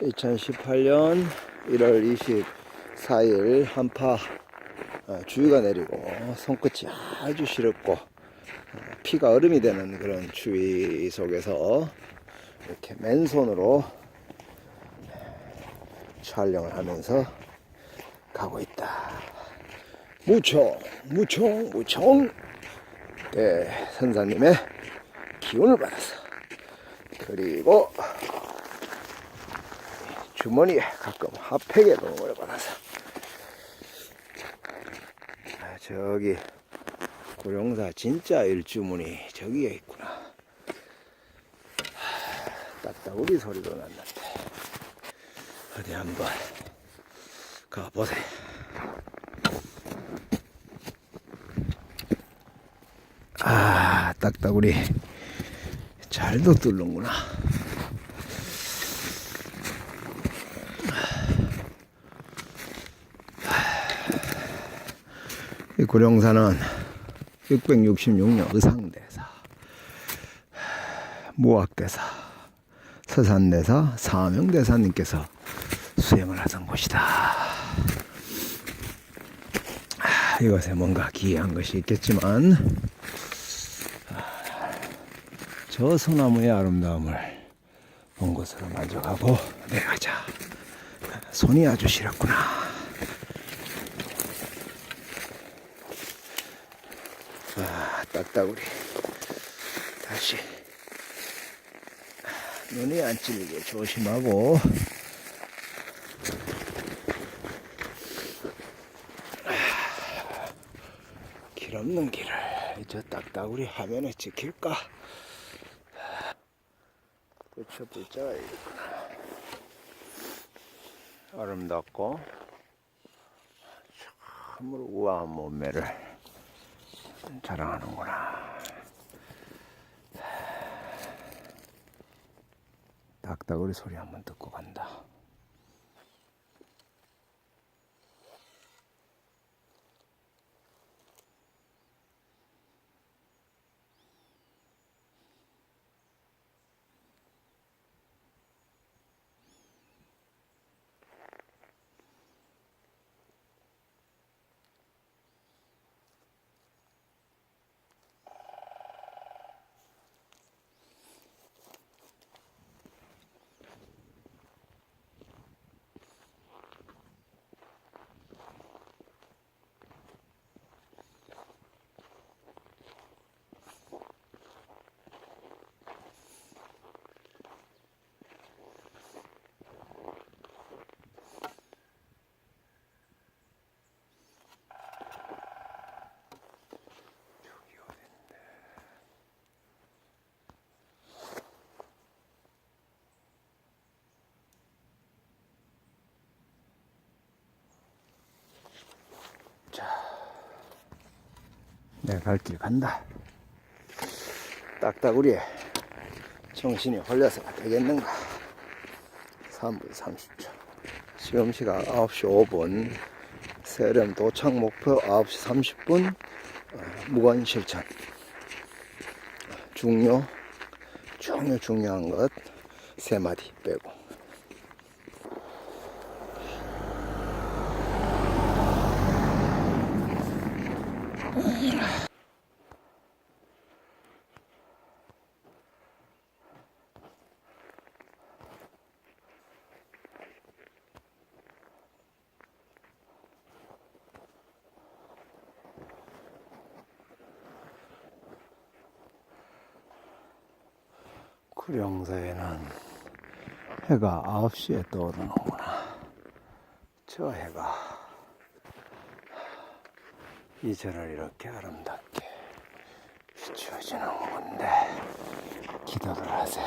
2018년 1월 24일 한파 어, 주위가 내리고 손끝이 아주 시렵고 어, 피가 얼음이 되는 그런 추위 속에서 이렇게 맨손으로 촬영을 하면서 가고 있다. 무총, 무총, 무총. 네, 선사님의 기운을 받아서 그리고 주머니에 가끔 핫팩에 도움을 받아서. 아, 저기 고령사 진짜 일주문이 저기에 있구나. 하, 딱따구리 소리도 났는데. 어디 한번 가보세요. 아 딱따구리. 잘도 뚫는구나 이 구룡산은 666년 의상대사, 무학대사, 서산대사, 사명대사님께서 수행을 하던 곳이다. 아, 이것에 뭔가 기이한 것이 있겠지만, 아, 저 소나무의 아름다움을 본 것으로 만족하고 내려가자. 손이 아주 시렵구나. 아, 딱따구리. 다시. 눈이 안 찔리게 조심하고. 길 없는 길을 저 딱따구리 화면에 찍힐까? 그쵸, 불자가 있구나. 아름답고, 참으로 우아한 몸매를 자랑하는구나. 닭다구리 소리 한번 듣고 간다. 내가 갈 길 간다. 딱따구리에 정신이 홀려서가 되겠는가. 3분 30초. 시험 시각 9시 5분. 세령 도착 목표 9시 30분. 어, 무건 실천. 중요, 중요 중요한 것 세 마디 빼고. 구룡사에는 해가 9시에 떠오르는구나. 저 해가 이 절을 이렇게 아름답게 비추어지는 건데 기도를 하세.